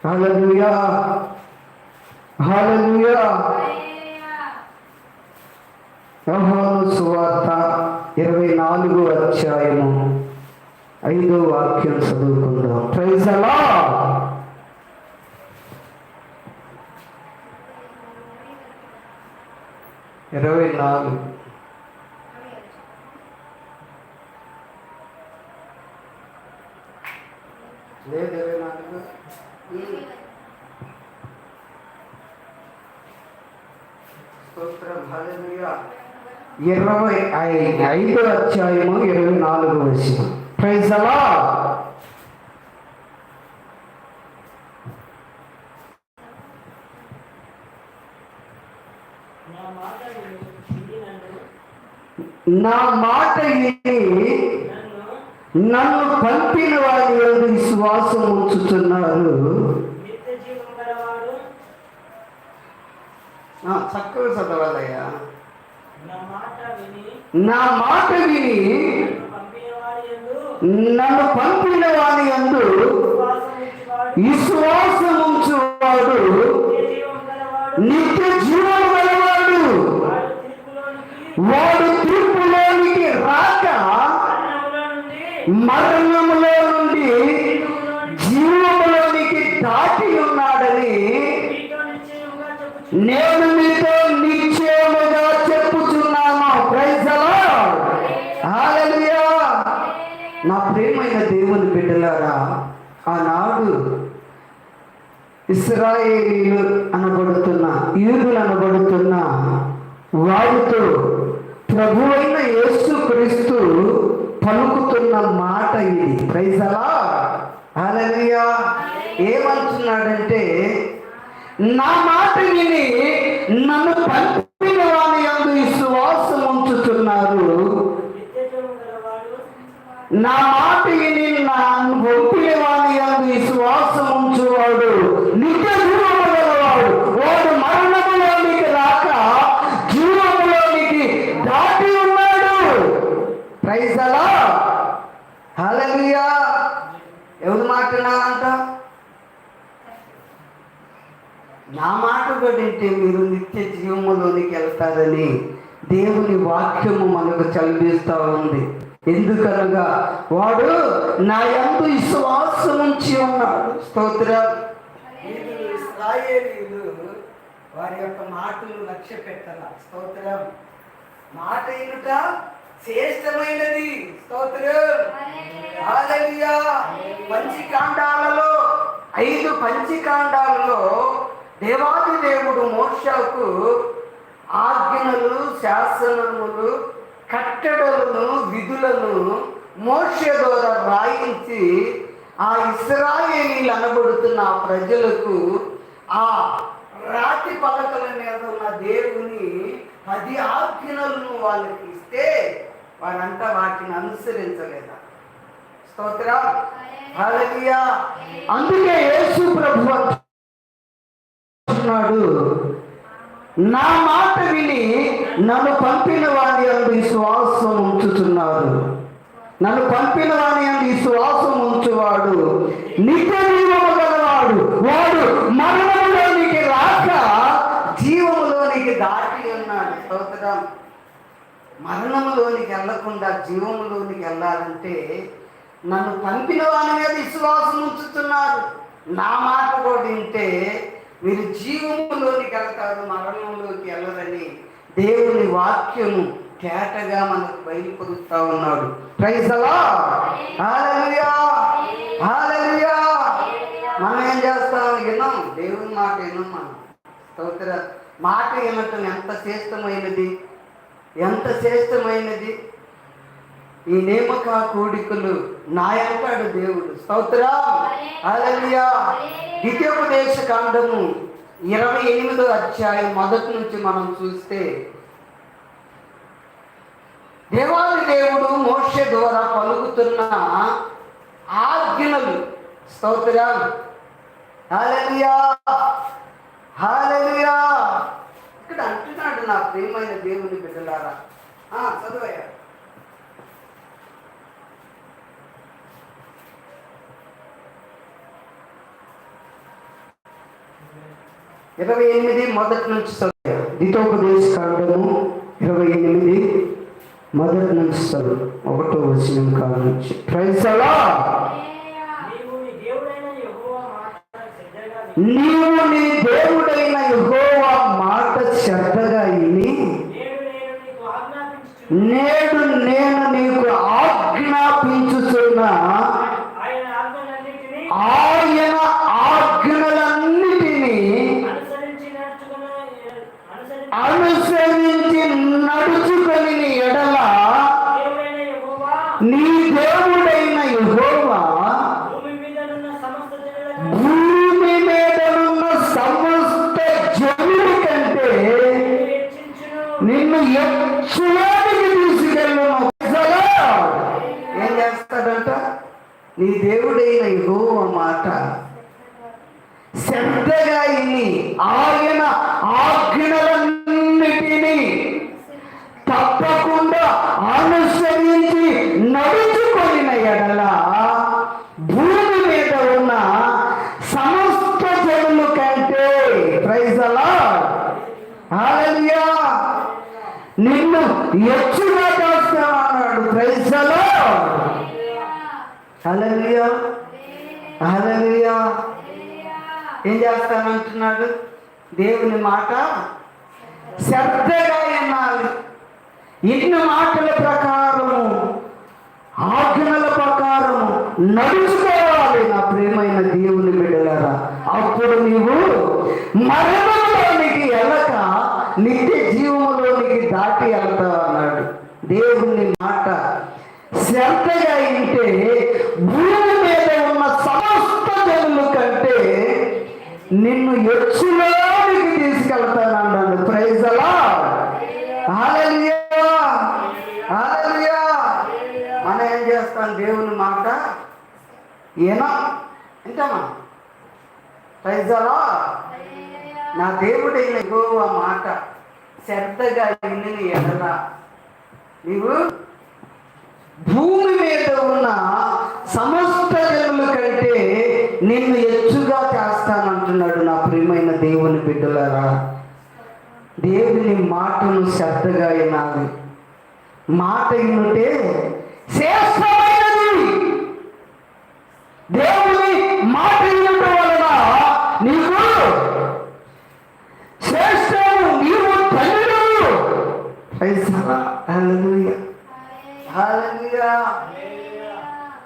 హల్లెలూయా హల్లెలూయా యోహాను సువార్త ఇరవై నాలుగు అధ్యాయము ఐదో వాక్యం చదువుకుందాం. ప్రైజ్ అలా ఇరవై నాలుగు లేదు ఇరవై నాలుగు స్తోత్రం హల్లెలూయా ఇరవై ఐదో అధ్యాయము ఇరవై నాలుగు వచ్చిన ప్రైజ్ అలా నా మాట విని నన్ను పంపిన వారి విశ్వాసం ఉంచుతున్నారు నిత్య జీవం గలవాడు ఆ, చక్కగా చదవాలయ్యా నా మాట విని నన్ను పంపిన వారి యందు విశ్వాసం ఉంచువాడు నిత్య జీవం గలవాడు. వాడు తీర్పులోనికి వాడు రాక మరణములో ఇస్రాయేలీలు అనబడుతున్న యూదులు అనబడుతున్న వారితో ప్రభువైన యేసు క్రీస్తు పలుకుతున్న మాట ఇది. ప్రైజలా హల్లెలూయా ఏమంటున్నాడంటే నా మాట విని నన్ను పంపిన వాని అందు విశ్వాసం ఉంచుతున్నారు. నా మాట విని నా అనుభవం వాని యందు విశ్వాసం ఉంచువాడు నిత్య జీవము గలవాడు వాడు మరణములోనికి రాక జీవములోనికి దాటి ఉన్నాడు ప్రైజ్ అలా హల్లెలూయా ఎవరి మాట నాలంట నా మాట పడింటే మీరు నిత్య జీవములోనికి వెళ్తారని దేవుని వాక్యము మనకు చదివిస్తూ ఉంది. ఎందుకనగా వాడు నా యందు విశ్వాసం ఉంచి ఉన్నాడు. స్తోత్రం. వీరు యొక్క మాటలు లక్ష్య పెట్టాల స్తోత్రం. మాట ఏమిట శ్రేష్టమైనది. స్తోత్రం. హల్లెలూయా. పంచకాండాలలో ఐదు పంచకాండాలలో దేవాది దేవుడు మోషకు ఆజ్ఞలు శాసనములు కట్టడలను విధులను మోష ద్వారా రాయించి ఆ ఇస్రాయేలీలు అనబడుతున్న ఆ ప్రజలకు ఆ రాతి పలకల మీద ఉన్న దేవుని పది ఆజ్ఞలను వాళ్ళకి ఇస్తే వారంతా వాటిని అనుసరించలేదా? స్తోత్రం. అందుకే యేసు అంటున్నాడు. నా మాట విని నన్ను పంపిన వాని అందు విశ్వాసం ఉంచుతున్నారు నన్ను పంపిన వాణి అందు విశ్వాసం ఉంచువాడు. నిత్య జీవము గలవాడు. వాడు మరణంలోనికి రాక జీవములోనికి దాటి ఉన్నాడు. సోదరం మరణంలోనికి వెళ్ళకుండా జీవంలోనికి వెళ్ళాలంటే నన్ను పంపిన వాని మీద విశ్వాసం ఉంచుతున్నారు. నా మాట కూడా వింటే మీరు జీవములోనికి వెళ్తారు మరణంలోకి వెళ్ళదని దేవుని వాక్యము కేటగా మనకు బయలుపరుస్తా ఉన్నాడు. ప్రైజలా మనం ఏం చేస్తాం? విన్నాం? దేవుని మాట విన్నాం మనం. స్తోత్ర. మాట వినటం ఎంత శ్రేష్టమైనది? ఎంత శ్రేష్టమైనది? ఈ నేమక కోడికలు నాయంటాడు దేవుడు. స్తోత్ర. హల్లెలూయా. ద్వితీయోపదేశ కాండము ఇరవై ఎనిమిదో అధ్యాయం మొదటి నుంచి మనం చూస్తే దేవాది దేవుడు మోక్ష ద్వారా పలుకుతున్న ఆజ్ఞలు. స్తోత్రం. హల్లెలూయా. హల్లెలూయా. ఇక్కడ అంటున్నాడు నా ప్రియమైన దేవుని బిడ్డలారా. ఆ, చదువయ్యా. ఇరవై ఎనిమిది మొదటి నుంచి చదువు. దితోపదేశ కాండము ఇరవై ఎనిమిది మొదటి నుంచి చదువు. ఒకటో వచ్చిన కాడ నుంచి అలా నీవు నీ దేవుడైన యెహోవా మాట శ్రద్ధగా నిన్ను ఎచ్చులోనికి తీసుకెళ్ళను ఏం చేస్తాడంట? నీ దేవుడైన యెహోవా మాట శ్రద్ధగా ఇన్ని ఆయన ఆజ్ఞలన్నిటినీ తప్పకుండా అనుసరించి నడుచుకొని ఎడల భూమి మీద ఉన్న సమస్త జనుల కంటే ప్రైజ్ అలా నిన్ను ఎచ్చుగా చేస్తానన్నాడు ప్రైజ్ హలలియా హలలియా ఏం చేస్తానంటున్నాడు? దేవుని మాట శ్రద్ధగా వినాలి. ఇన్ని మాటల ప్రకారము ఆజ్ఞల ప్రకారము నడుచుకోవాలి నా ప్రేమైన దేవుని బిడ్డలారా. అప్పుడు నీవు మరణ వెళ్ళక నిత్య జీవములోనికి దాటి వెళ్తావు అన్నాడు దేవుని మాట శ్రద్ధగా వింటే భూమి మీద ఉన్న సమస్త జనుల కంటే నిన్ను ఎచ్చులోనికి తీసుకెళ్తానన్నాడు ప్రైజ్ అలా మనం ఏం చేస్తాం? దేవుని మాట ఏనా వింటామా? ప్రైజ్ అలా నా దేవుడైన ఎగువ మాట శ్రద్ధగా ఇన్ని ఎడల. నీవు భూమి మీద ఉన్న సమస్త జనుల కంటే నిన్ను ఎచ్చుగా చేస్తానంటున్నాడు నా ప్రియమైన దేవుని బిడ్డలారా. దేవుని మాటను శ్రద్ధగా వినాలి. మాట వినుంటే శ్రేష్టమైనది. దేవుని మాట వినటం వలన నీకు శ్రేష్టము నీవు ధన్యుడు ప్రైజ్ అలా. హల్లెలూయా హల్లెలూయా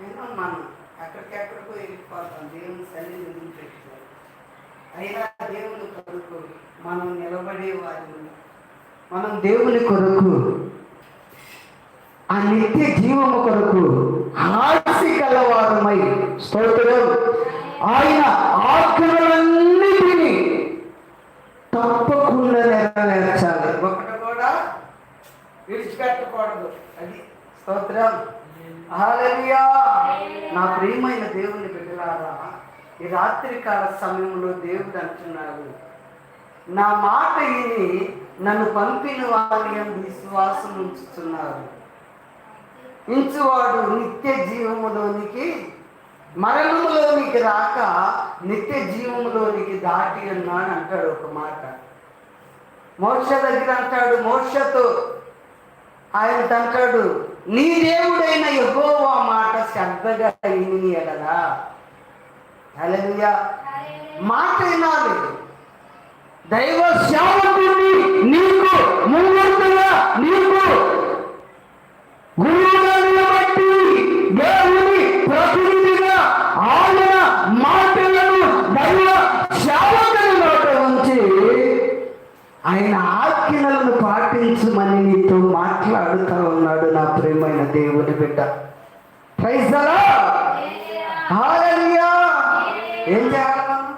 విన్నాం మనం ఎక్కడికెక్కడికో వెళ్ళిపోతాం దేవుని సన్నిధి వదిలిపెట్టుకోవాలి అయినా దేవుని కొరకు మనం నిలబడే వారిని మనం దేవుని కొరకు ఆ నిత్య జీవము కొరకు ఆశ కలవారమై స్తోత్రం. ఆయన ఆజ్ఞలన్నిటినీ తప్పకుండా నెరవేర్చాలి. ఒకటి కూడా విడిచిపెట్టకూడదు. అది స్తోత్రం. నా ప్రియమైన రాత్రికాల సమయంలో దేవుడు అంటున్నాడు నా మాట విని నన్ను పంపిన వారి విశ్వాసం ఉంచుతున్నారు ఇంచువాడు నిత్య జీవములోనికి మరణములోనికి రాక నిత్య జీవములోనికి దాటి ఉన్నాను అంటాడు ఒక మాట. మోక్ష దగ్గర అంటాడు మోక్షతో ఆయన అంటాడు నీ దేవుడైన ఎగోవా మాట శ్రద్ధగా విని మాట వినాలి. దైవ సేవకుడిని నీకు ముందుగా నీకు గురువుగా నిలబట్టి దేవుని ప్రతినిధిగా ఆయన మాటలను దైవ సేవకుని నోట ఉంచి ఆయన ఆజ్ఞలను పాటించమని నీతో మాట్లాడుతూ ఉన్నాడు నా ప్రియమైన దేవుని బిడ్డ. ప్రైజ్ హాలయ్యా ఏం చేయాలి మనం?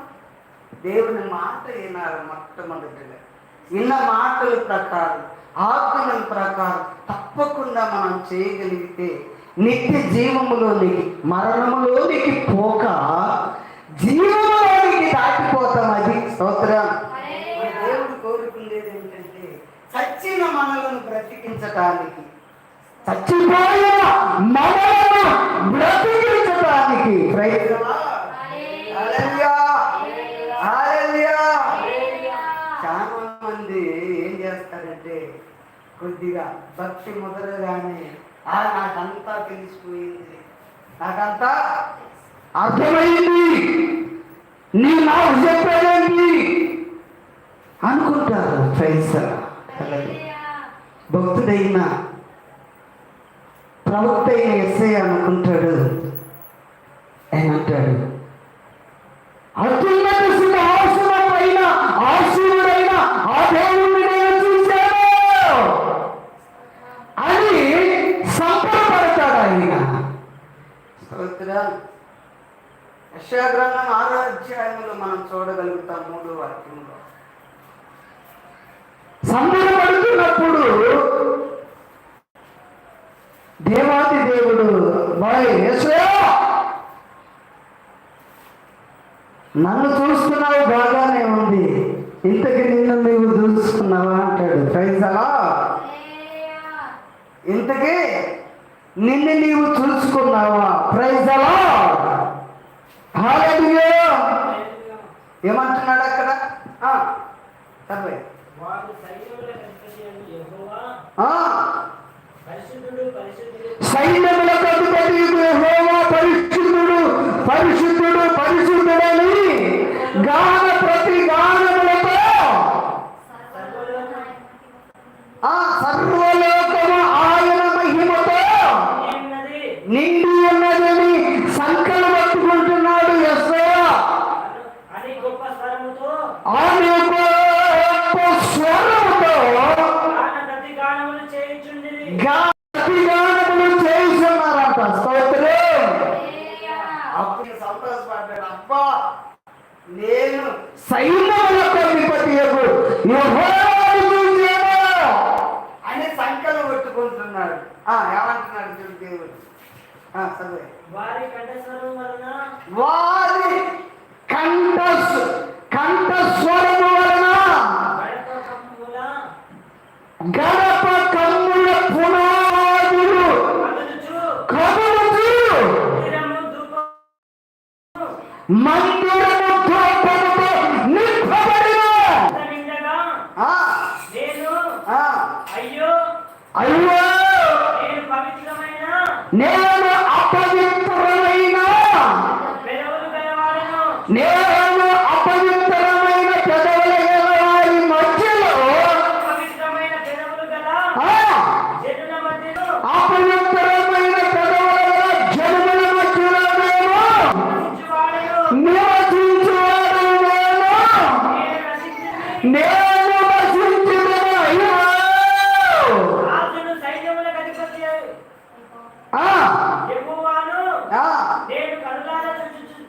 దేవుని మాట వినాలి మొట్టమొదటిగా. విన్న మాటల ప్రకారం ఆజ్ఞల ప్రకారం తప్పకుండా మనం చేయగలిగితే నిత్య జీవములోనికి మరణములోనికి పోక జీవములోనికి దాటిపోతాం అది. స్తోత్రం. దేవుడు కోరుకునేది ఏంటంటే చచ్చిన మనలను బ్రతికించటానికి చచ్చిపోయిన నాకంతా అర్థమైంది. నీ నాకు చెప్పేదేంటి? అనుకుంటారు ఫ్రెండ్స్. భక్తుడైన ప్రవక్త అయిన ఎస్ఐ అనుకుంటాడు. ఆయన అంటాడు నన్ను చూస్తున్నావు బాగానే ఉంది. ఇంతకి నిన్ను నీవు చూసుకున్నావా అంటాడు. ప్రైజ్ అలా ఇంతకి నిన్ను నీవు చూసుకున్నావా? ప్రైజలా ఏమంటున్నాడు అక్కడ? ఆ, సరే వారు అధిపతి పరిశుద్ధుడు పరిశుద్ధుడు పరిశుద్ధుడు ఆ సర్వలోకము ఆయన మహిమతో ఉన్నది నిండి ఉన్నదని సంకలు పట్టుకుంటున్నాడు ఎస్ఐ అని గొప్ప స్వరముతో ఆమె గొప్ప స్వరముతో గాన ప్రతి గానములు చేయుచుండిరి గాతి గానములు చేస్తున్నారంట స్తోత్రం అప్పుడు సంతోషపడ్డాడు అబ్బా నేను సైన్యములకు అధిపతి అని సంకలు కొట్టుకుంటున్నాడు ఆ, ఏమంటున్నాడు చూడు దేవుడు ఆ, సరే వారి కంఠస్వరం వలన వారి కంఠ కంఠస్వరము వలన గడప కమ్ముల గడప కమ్ముల పునాదులు. కదులుచు కదులుతూ తీరము ధూపం మందిరము ధూపముతో నింపబడిన నిండగా ఆ, నేను ఆ, అయ్యో అయ్యో నేను పవిత్రమైన నేను అపవిత్రమైన పెదవులు గలవాడను నేను అపవిత్రమైన పెదవుల గల వారి మధ్యలో పవిత్రమైన పెదవులు గల ఆ, జనుల మధ్యలో అపవిత్రమైన పెదవుల గల జనముల మధ్యలో నేను నిలిచివాడను. నివసించువాడు నేను నేను రక్షించింది నేను నశించుదును. అయ్యో రాజును సైన్యములకు అధిపతి ఆ, యెహోవాను ఆ, నేను కనులారా చూచుచు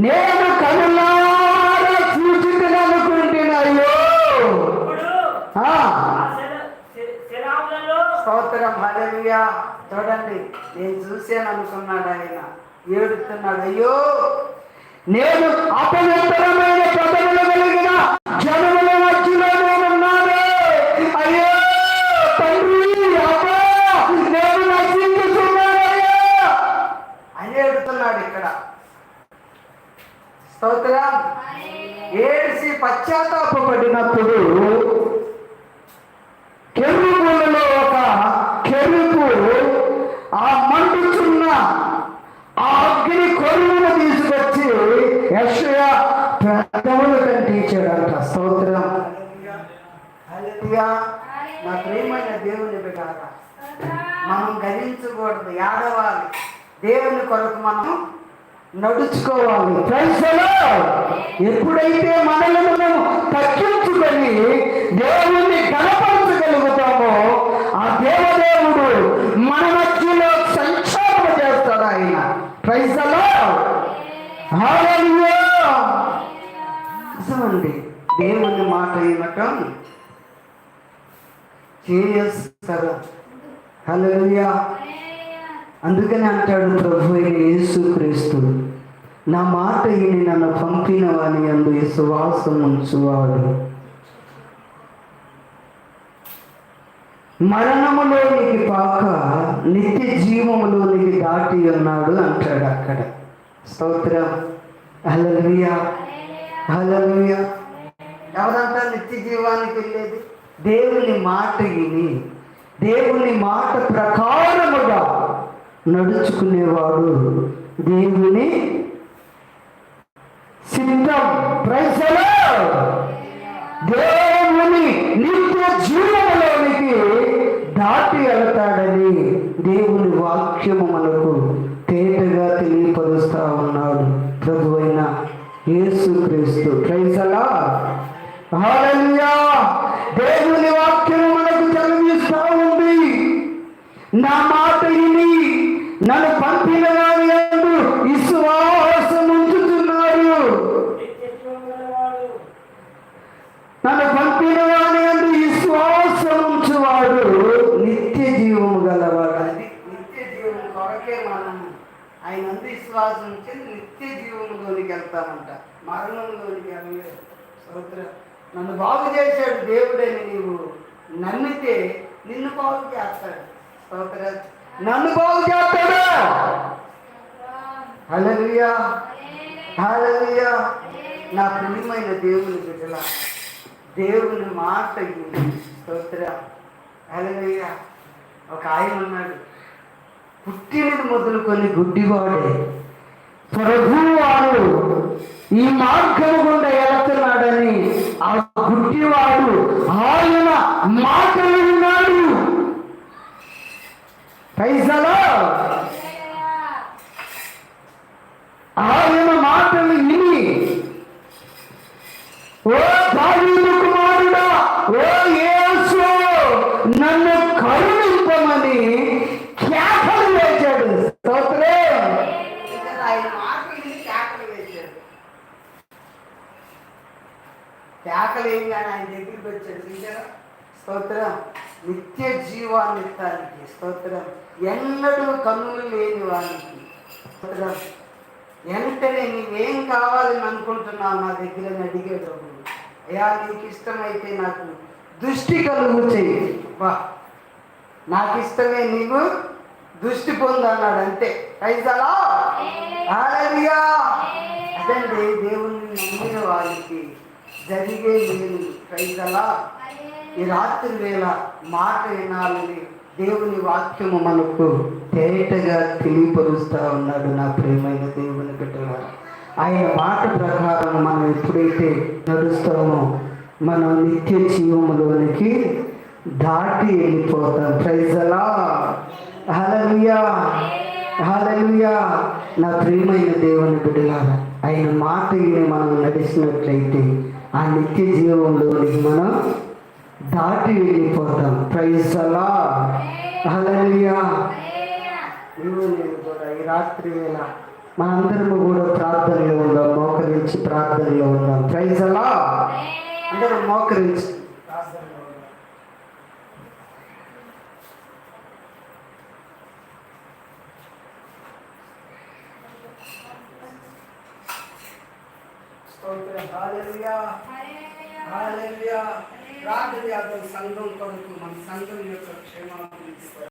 నేను కనులారా చూచుకుననుకుంటున్నాయో ఇప్పుడు ఆ, ఆ శర- శర- శరావులలో స్తోత్రం హల్లెలూయా చూడండి నేను చూశాను అనుకున్నాడు ఆయన. ఏడుస్తున్నాడు అయ్యో! నేను అపవిత్రమైన పెదవులు కలిగిన జనముల మధ్యలో నేనున్నాను అయ్యో! తండ్రి అబ్బా! నేను నశించుతున్నానయ్యా అని ఏడుతున్నాడు ఇక్కడ. స్తోత్రం. ఏడిసి పశ్చాత్తాపడినప్పుడు కెరుబులలో ఒక కెరుపు ఆ మండుచున్న ఆ అగ్ని కొరువును తీసుకొచ్చి యశ్వ పెద్దవులు కంటించాడంట. స్తోత్రం. నా ప్రియమైన దేవుని బిడ్డారా మనం గణించకూడదు ఏడవాలి. దేవుని కొరకు మనం నడుచుకోవాలి. ప్రజలో ఎప్పుడైతే మనల్ని మనం తగ్గించుకొని దేవుణ్ణి గణపరచగలుగుతామో ఆ దేవదేవుడు మన మధ్యలో సంక్షోభం చేస్తాడు ఆయన. ప్రైజలో నిజమండి దేవుని మాట వినటం చేస్తారు హలో అందుకని అంటాడు ప్రభు యేసు క్రీస్తు నా మాట ఈయన నన్ను పంపిన వాని అందు విశ్వాసం ఉంచువాడు మరణములోనికి పాక నిత్య జీవములోనికి దాటి ఉన్నాడు అంటాడు అక్కడ. స్తోత్రం. హలలుయా హలలుయా ఎవరంతా నిత్య జీవానికి వెళ్ళేది? దేవుని మాట విని దేవుని మాట ప్రకారముగా నడుచుకునేవాడు దేవుని సిద్ధం. ప్రైసలో దేవుని నిత్య జీవములోనికి దాటి వెళతాడని దేవుని వాక్యము మనకు తేటగా తెలియపరుస్తా ఉన్నాడు. ప్రభు అయిన యేసు క్రీస్తు ప్రైసలా హల్లెలూయా దేవుని వాక్యము మనకు చదివిస్తా ఉంది నా మాట విని నన్ను పంపిన వారి యందు విశ్వాసం ఉంచుతున్నారు నిత్యత్వం గలవాడు నన్ను పంపిన వారి యందు విశ్వాసం ఉంచువాడు నిత్య జీవము గలవాడు అది నిత్య జీవము కొరకే మనం ఆయన అందు విశ్వాసం ఉంచి నిత్య జీవములోనికి వెళ్తామంట మరణంలోనికి వెళ్ళలేదు స్తోత్రం నన్ను బాగు చేశాడు దేవుడని నీవు నమ్మితే నిన్ను బాగు చేస్తాడు. స్తోత్రం. నన్ను బాగు చేస్తాడు? హల్లెలూయా. హల్లెలూయా. నా ప్రియమైన దేవుని బిడ్డల దేవుని మాట స్తోత్ర. స్తోత్రం ఒక ఆయన ఉన్నాడు. పుట్టినది మొదలుకొని గుడ్డివాడే. ప్రభువాడు ఈ మార్గం గుండా వెళుతున్నాడని ఆ గుడ్డివాడు ఆయన మాట విన్నాడు. పైసలా ఆయన మాటలు విని ఓ దావీదు కుమారుడా ఓ యేసు నన్ను కరుణింపమని కేకలు వేశాడు స్తోత్రం ఆయన మాటలు విని కేకలు వేశాడు కేకలు కానీ ఆయన దగ్గరికి వచ్చాడు చూసారా స్తోత్రం. నిత్య జీవాన్నిత్తానికి స్తోత్రం ఎన్నడూ కన్నులు లేని వానికి స్తోత్రం వెంటనే నీవేం కావాలని అనుకుంటున్నావు నా దగ్గర అడిగేటప్పుడు అయ్యా నీకు ఇష్టమైతే నాకు దృష్టి కలుగు చేయి బా నాకు ఇష్టమే నీవు దృష్టి పొందన్నాడు అంతే పైసలా అదండి దేవుణ్ణి నమ్మిన వారికి జరిగే లేని ప్రైజలా ఈ రాత్రి వేళ మాట వినాలని దేవుని వాక్యము మనకు తేటగా తెలియపరుస్తూ ఉన్నాడు నా ప్రియమైన దేవుని బిడ్డల ఆయన మాట ప్రకారం మనం ఎప్పుడైతే నడుస్తామో మనం నిత్య జీవములోనికి దాటి వెళ్ళిపోతాం. ప్రైజలా హలలుయా హలలుయా నా ప్రియమైన దేవుని బిడ్డలారా ఆయన మాట మనం నడిచినట్లయితే ఆ నిత్య జీవంలోనికి మనం దాటి వెళ్ళిపోతాం. ప్రైజ్ అలా నీవు నేను కూడా ఈ రాత్రి వేళ మనందరము కూడా ప్రార్థనలో ఉందాం మోకరించి ప్రార్థనలో ఉందాం. అలా అందరం మోకరించి ప్రార్థనలో ఉందాం స్తోత్రం హల్లెలూయా హల్లెలూయా ప్రార్థన సంఘం కొరకు మన సంఘం యొక్క క్షేమాభివృద్ధి